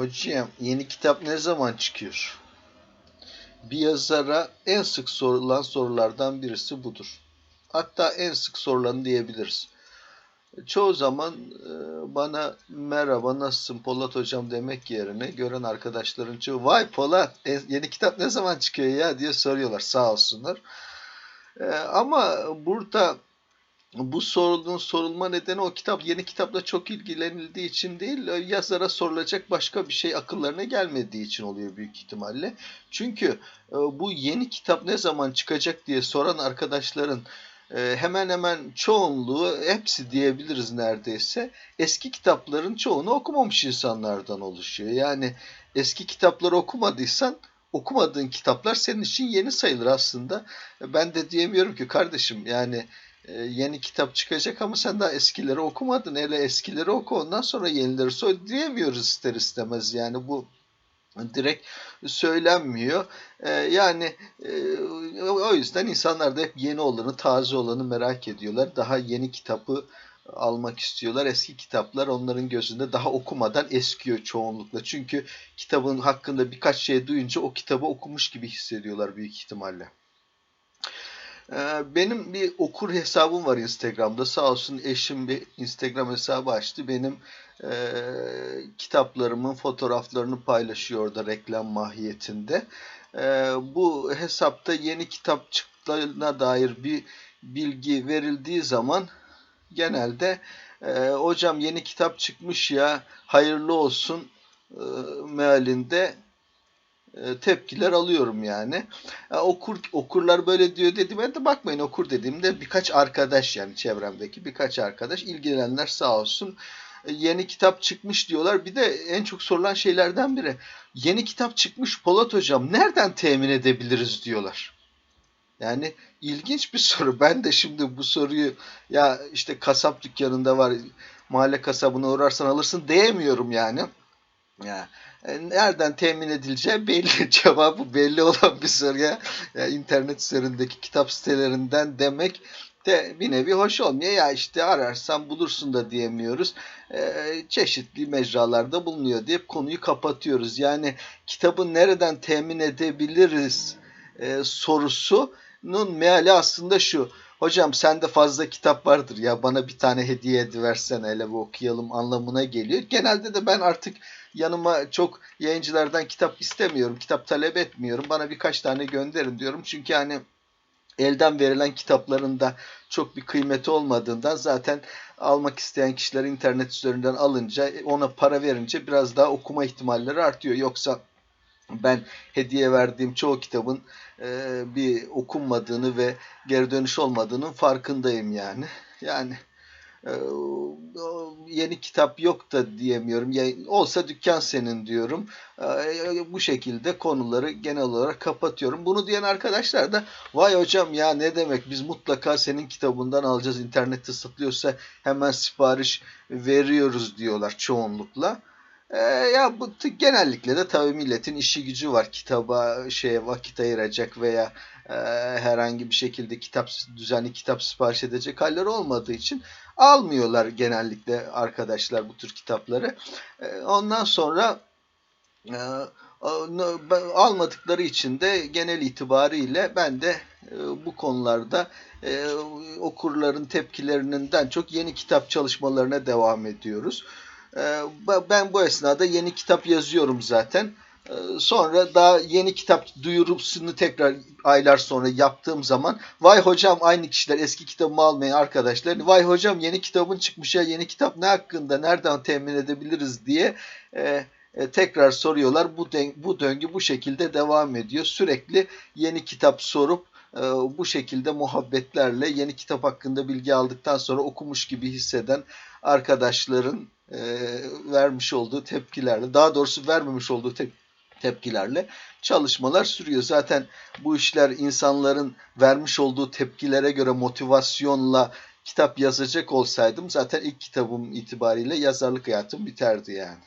Hocam yeni kitap ne zaman çıkıyor? Bir yazara en sık sorulan sorulardan birisi budur. Hatta en sık sorulan diyebiliriz. Çoğu zaman e, bana merhaba nasılsın Polat hocam demek yerine gören arkadaşların çoğu vay Polat e, yeni kitap ne zaman çıkıyor ya diye soruyorlar sağ olsunlar. E, ama burada bu sorunun sorulma nedeni o kitap yeni kitapla çok ilgilenildiği için değil, yazara sorulacak başka bir şey akıllarına gelmediği için oluyor büyük ihtimalle. Çünkü e, bu yeni kitap ne zaman çıkacak diye soran arkadaşların e, hemen hemen çoğunluğu, hepsi diyebiliriz neredeyse, eski kitapların çoğunu okumamış insanlardan oluşuyor. Yani eski kitapları okumadıysan okumadığın kitaplar senin için yeni sayılır aslında. Ben de diyemiyorum ki kardeşim yani e, yeni kitap çıkacak ama sen daha eskileri okumadın. Hele eskileri oku ondan sonra yenileri söyle diyemiyoruz ister istemez. Yani bu direkt söylenmiyor. E, yani e, o yüzden insanlar da hep yeni olanı, taze olanı merak ediyorlar. Daha yeni kitabı almak istiyorlar. Eski kitaplar onların gözünde daha okumadan eskiyor çoğunlukla. Çünkü kitabın hakkında birkaç şey duyunca o kitabı okumuş gibi hissediyorlar büyük ihtimalle. Ee, benim bir okur hesabım var Instagram'da. Sağ olsun eşim bir Instagram hesabı açtı. Benim e, kitaplarımın fotoğraflarını paylaşıyor orada reklam mahiyetinde. E, bu hesapta yeni kitap çıktığına dair bir bilgi verildiği zaman genelde e, hocam yeni kitap çıkmış ya hayırlı olsun e, mealinde tepkiler alıyorum yani. E, okur okurlar böyle diyor dediğime de bakmayın okur dediğimde birkaç arkadaş yani çevremdeki birkaç arkadaş ilgilenenler sağ olsun e, yeni kitap çıkmış diyorlar. Bir de en çok sorulan şeylerden biri yeni kitap çıkmış Polat hocam nereden temin edebiliriz diyorlar. Yani ilginç bir soru. Ben de şimdi bu soruyu ya işte kasap dükkanında var mahalle kasabına uğrarsan alırsın diyemiyorum yani. Ya e, nereden temin edileceği belli. Cevabı belli olan bir soruya ya, internet üzerindeki kitap sitelerinden demek de bir nevi hoş olmuyor. Ya işte ararsan bulursun da diyemiyoruz. Ee, çeşitli mecralarda bulunuyor deyip konuyu kapatıyoruz. Yani kitabı nereden temin edebiliriz e, sorusunun meali aslında şu. Hocam sende fazla kitap vardır ya bana bir tane hediye ediversen hele bir okuyalım anlamına geliyor. Genelde de ben artık yanıma çok yayıncılardan kitap istemiyorum. Kitap talep etmiyorum. Bana birkaç tane gönderin diyorum. Çünkü hani elden verilen kitapların da çok bir kıymeti olmadığından zaten almak isteyen kişiler internet üzerinden alınca ona para verince biraz daha okuma ihtimalleri artıyor. Yoksa ben hediye verdiğim çoğu kitabın e, bir okunmadığını ve geri dönüş olmadığının farkındayım yani. Yani e, yeni kitap yok da diyemiyorum. Ya, olsa dükkan senin diyorum. E, bu şekilde konuları genel olarak kapatıyorum. Bunu diyen arkadaşlar da vay hocam ya ne demek biz mutlaka senin kitabından alacağız. internette satılıyorsa hemen sipariş veriyoruz diyorlar çoğunlukla. E, ya bu genellikle de tabii milletin işi gücü var. Kitaba şeye vakit ayıracak veya e, herhangi bir şekilde kitap düzenli kitap sipariş edecek halleri olmadığı için almıyorlar genellikle arkadaşlar bu tür kitapları. E, ondan sonra e, almadıkları için de genel itibariyle ben de e, bu konularda e, okurların tepkilerinden çok yeni kitap çalışmalarına devam ediyoruz. Ee, ben bu esnada yeni kitap yazıyorum zaten. Ee, sonra daha yeni kitap duyurusunu tekrar aylar sonra yaptığım zaman vay hocam aynı kişiler eski kitabımı almayan arkadaşlar vay hocam yeni kitabın çıkmış ya yeni kitap ne hakkında nereden temin edebiliriz diye e, e, tekrar soruyorlar. Bu, bu döngü bu şekilde devam ediyor. Sürekli yeni kitap sorup bu şekilde muhabbetlerle yeni kitap hakkında bilgi aldıktan sonra okumuş gibi hisseden arkadaşların e, vermiş olduğu tepkilerle, daha doğrusu vermemiş olduğu tep tepkilerle çalışmalar sürüyor. Zaten bu işler insanların vermiş olduğu tepkilere göre motivasyonla kitap yazacak olsaydım zaten ilk kitabım itibariyle yazarlık hayatım biterdi yani.